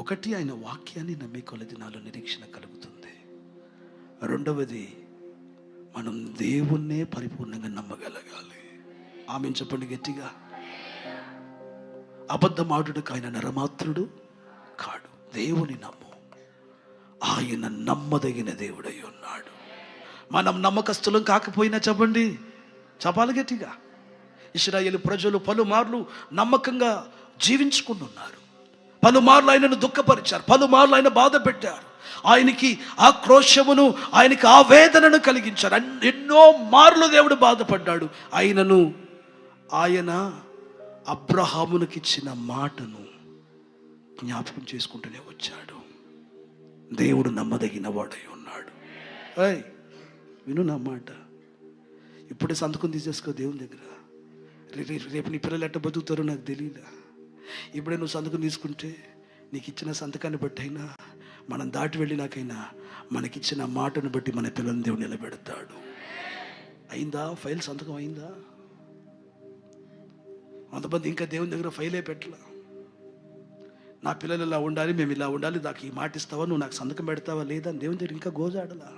ఒకటి ఆయన వాక్యాన్ని నమ్మే కొలది నాలో నిరీక్షణ కలుగుతుంది. రెండవది మనం దేవుణ్ణే పరిపూర్ణంగా నమ్మగలగాలి. ఆమె చెప్పండి గట్టిగా. అబద్ధమాడుటకు ఆయన నరమాత్రుడు కాడు. దేవుని నమ్ము. ఆయన నమ్మదగిన దేవుడై ఉన్నాడు. మనం నమ్మకస్తులం కాకపోయినా చెప్పండి. చెప్పాలి గట్టిగా. ఇస్రాయేల్ ప్రజలు పలుమార్లు నమ్మకంగా జీవించుకుంటున్నారు. పలుమార్లు ఆయనను దుఃఖపరిచారు పలుమార్లు ఆయన బాధ పెట్టారు. ఆయనకి ఆక్రోశమును ఆయనకి ఆవేదనను కలిగించారు. ఎన్నో మార్లు దేవుడు బాధపడ్డాడు. ఆయనను ఆయన అబ్రహామునికిచ్చిన మాటను జ్ఞాపకం చేసుకుంటూనే వచ్చాడు. దేవుడు నమ్మదగిన వాడై ఉన్నాడు. ఏయ్ విను నా మాట. ఇప్పుడే సంతకం తీసేసుకో దేవుని దగ్గర. రే- రేపు నీ పిల్లలు ఎట్ట బతుకుతారో నాకు తెలియదా ఇప్పుడే నువ్వు సంతకం తీసుకుంటే నీకు ఇచ్చిన సంతకాన్ని బట్టి అయినా మనం దాటి వెళ్ళినాకైనా మనకిచ్చిన మాటను బట్టి మన పిల్లల్ని దేవుడు నిలబెడతాడు. అయిందా? ఫైల్ సంతకం అయిందా? కొంతమంది ఇంకా దేవుని దగ్గర ఫైలే పెట్టలా. నా పిల్లలు ఇలా ఉండాలి మేము ఇలా ఉండాలి నాకు ఈ మాట ఇస్తావా? నువ్వు నాకు సంతకం పెడతావా లేదా అని దేవుని దగ్గర ఇంకా గోజాడలా.